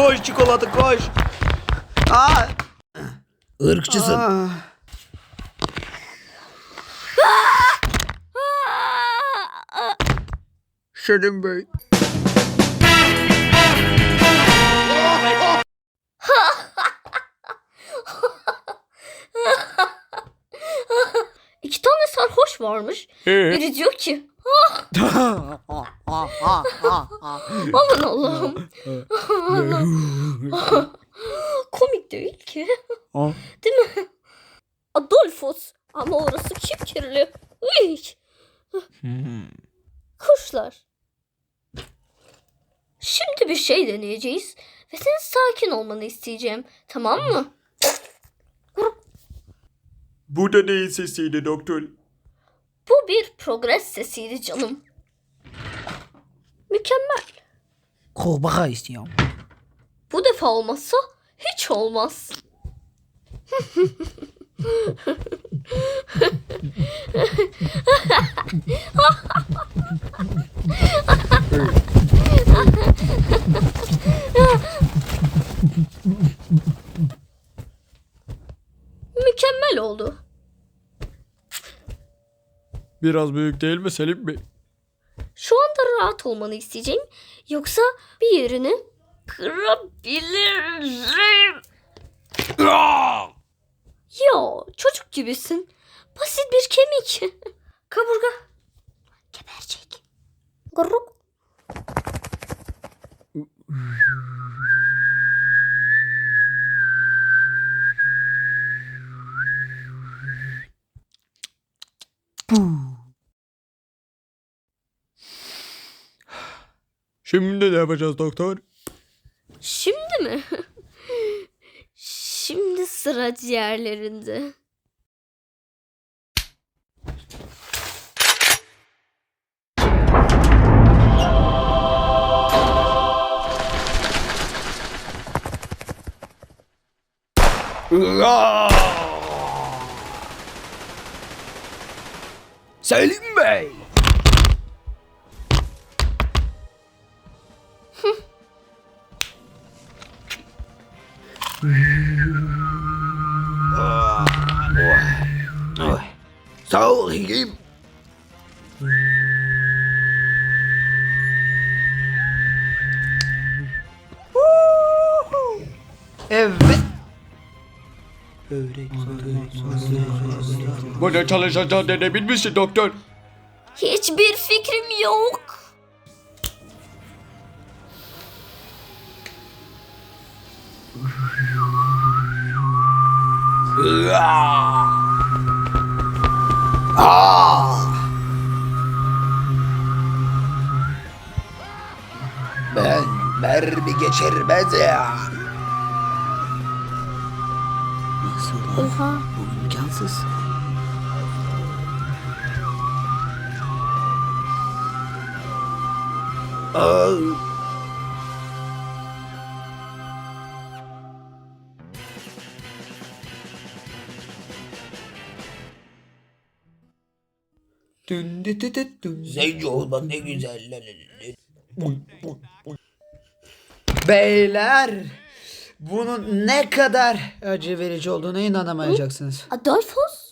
Koş çikolata koş. Aa, Irkçısın. aa. Şerim Bey. Sarhoş varmış. Biri diyor ki aman Allah'ım. Komik değil ki. Değil mi? Adolfos. Ama orası kim kirli? Uy. Kuşlar. Şimdi bir şey deneyeceğiz. Ve senin sakin olmanı isteyeceğim. Tamam mı? Bu da neyin sesiydi doktor? Bu bir progres sesiydi canım. Mükemmel. Kurbağaya istiyorum. Bu defa olmazsa hiç olmaz. Mükemmel oldu. Biraz büyük değil mi Selim Bey? Şu anda rahat olmanı isteyeceğim. Yoksa bir yerini kırabilirim. Yo çocuk gibisin. Basit bir kemik. Kaburga. Geberecek. Gurruk. Şimdi ne yapacağız doktor? Şimdi mi? Şimdi sıra ciğerlerinde. Selim Bey. Sağ ol Hilim. Evet. Bu ne çalışacağını denebil misin doktor? Hiçbir fikrim yok. Ben mermi geçirmez ya. Nasıl? Oha. Bu imkansız. Aa, Dün dü dü dü dün. Zenci olmak ne güzel. Beyler. Bunun ne kadar acı verici olduğuna inanamayacaksınız. Adolfos?